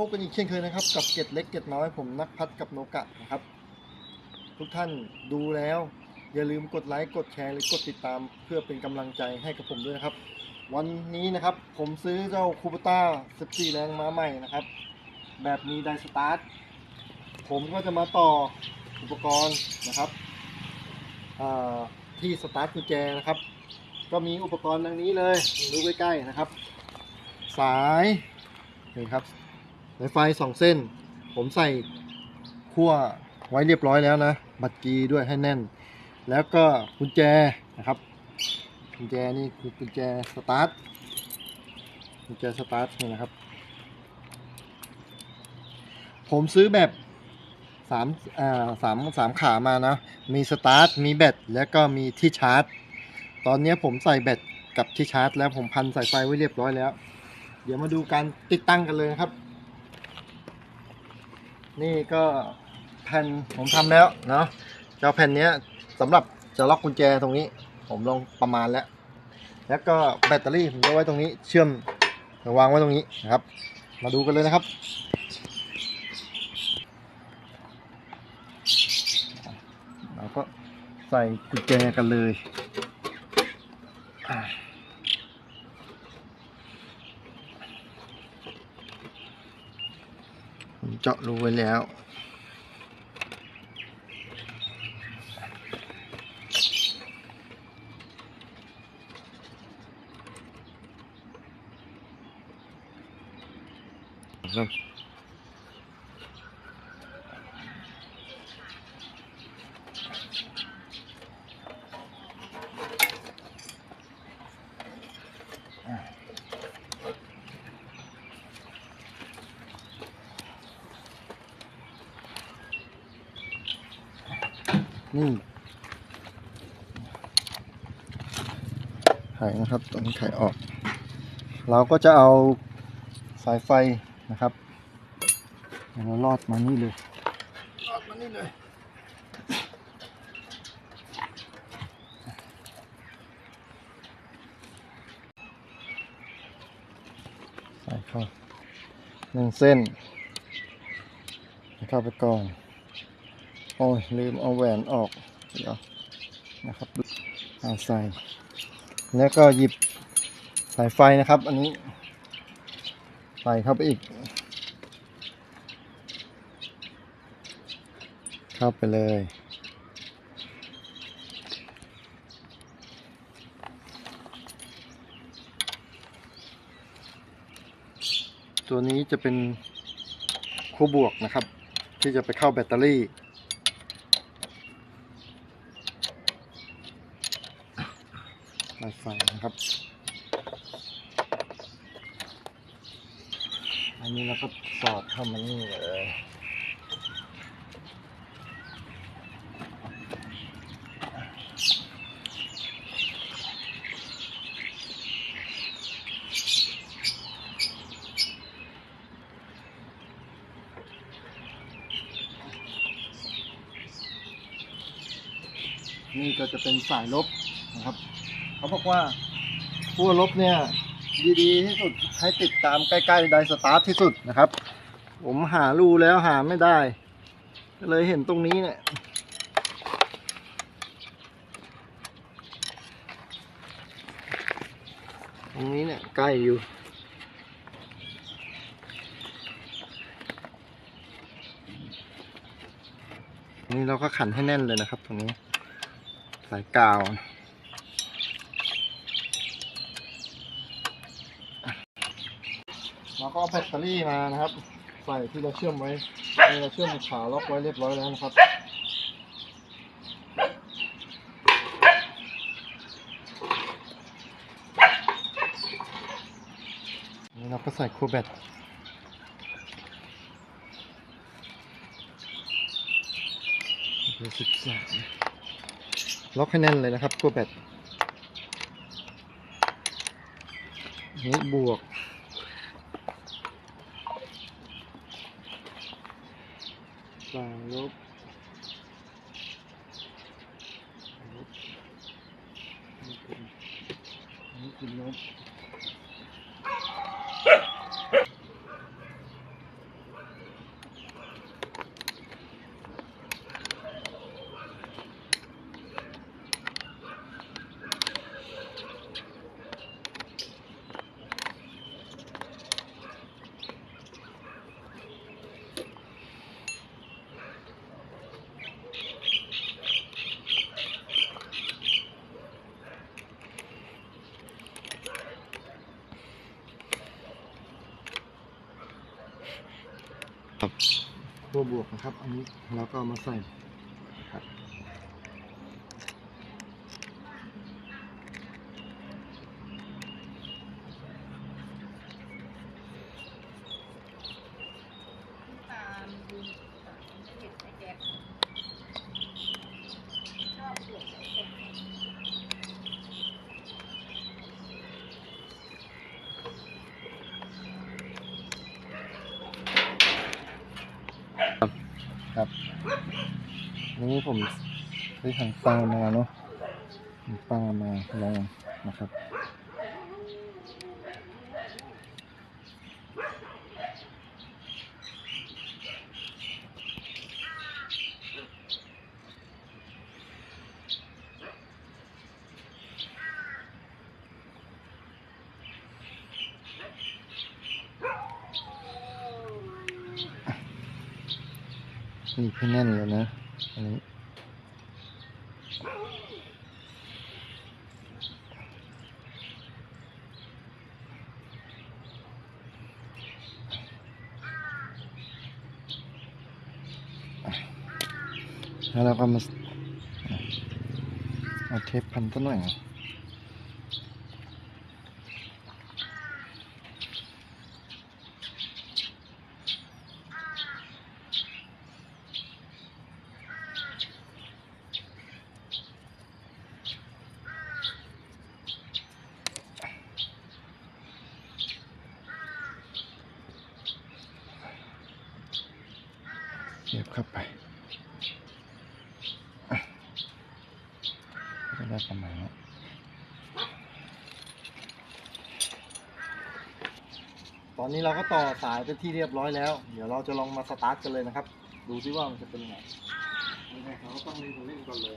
พบกันอีกเช่นเคยนะครับ กับเกตเล็กเกตน้อยผมนักพัฒกับโนกะนะครับ ทุกท่านดูแล้ว อย่าลืมกดไลค์กดแชร์หรือกดติดตาม เพื่อเป็นกำลังใจให้กับผมด้วยนะครับ วันนี้นะครับผมซื้อเจ้าคูปต้า14 แรงมาใหม่นะครับ แบบมีไดสตาร์ทผมก็จะมาต่ออุปกรณ์นะครับที่สตาร์ทกุญแจนะครับ ก็มีอุปกรณ์ดังนี้เลยดูใกล้ๆนะครับ สายนี่ครับ สายไฟสองเส้น ผมใส่ขั้วไว้เรียบร้อยแล้วนะ บัตรกีด้วยให้แน่น แล้วก็กุญแจนะครับกุญแจนี่คือกุญแจสตาร์ทกุญแจสตาร์ทนี่นะครับ ผมซื้อแบบสามอ่าสามสามขามานะ มีสตาร์ท มีแบต แล้วก็มีที่ชาร์จ ตอนนี้ผมใส่แบตกับที่ชาร์จ แล้วผมพันสายไฟไว้เรียบร้อยแล้ว เดี๋ยวมาดูการติดตั้งกันเลยนะครับ นี่ก็แผ่นผมทำแล้วเนาะเจ้าแผ่นเนี้ยสำหรับจะล็อกกุญแจตรงนี้ ผมลองประมาณแล้ว แล้วก็แบตเตอรี่ผมจะไว้ตรงนี้ เชื่อมวางไว้ตรงนี้นะครับ มาดูกันเลยนะครับเราก็ใส่กุญแจกันเลย ผมเจาะรูไว้แล้ว ครับ นี่ไขนะครับตรงนี้ไขออก เราก็จะเอาสายไฟนะครับเราลอดมานี่เลยลอดมานี่เลยใส่เข้าหนึ่งเส้นเข้าไปก่อน โอ้ยลืมเอาแหวนออกเดี๋ยวนะครับเอาใส่ แล้วก็หยิบสายไฟนะครับ อันนี้ ใส่เข้าไปอีก เข้าไปเลยตัวนี้จะเป็นคู่บวกนะครับ ที่จะไปเข้าแบตเตอรี่ายไฟนะครับ อันนี้เราก็สอดเข้ามานี่เลยนี่ก็จะเป็นสายลบนะครับ เขาบอกว่าขั้วลบเนี่ยดีๆที่สุดให้ติดตามใกล้ๆไดสตาร์ทที่สุดนะครับ ผมหารูแล้วหาไม่ได้ ก็เลยเห็นตรงนี้เนี่ยตรงนี้เนี่ยใกล้อยู่นี่เราก็ขันให้แน่นเลยนะครับ ตรงนี้ สายกาว เรา ก็เอาแบตเตอรี่มานะครับ ใส่ที่เราเชื่อมไว้นี่เราเชื่อมขาล็อกไว้เรียบร้อยแล้วนะครับนี่เราก็ใส่คู่แบตเบอร์สิบสามล็อกให้แน่นเลยนะครับคู่แบตนี้บวก สางลบลบนี่คือลบ ครับขั้วบวกนะครับ อันนี้เราก็เอามาใส่ครับ ตามดูเห็ดไอแจ๊คชอบปลูกไอแจ๊ค ครับนี้ผมซื้อถังปลามาเนาะถังปลามาลองนะครับ นี่พี่แน่นเลยนะ อันนี้แล้วเราก็มาเอาเทปพันต้นหน่อยนะ เก็บเข้าไปก็ได้ประมาณนี้ตอนนี้เราก็ต่อสายเป็นที่เรียบร้อยแล้ว เดี๋ยวเราจะลองมาสตาร์ทกันเลยนะครับ ดูซิว่ามันจะเป็นยังไงยังไงเราก็ต้องเล่นเล่นก่อนเลย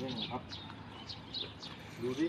เล่นก่อนครับ ดูสิ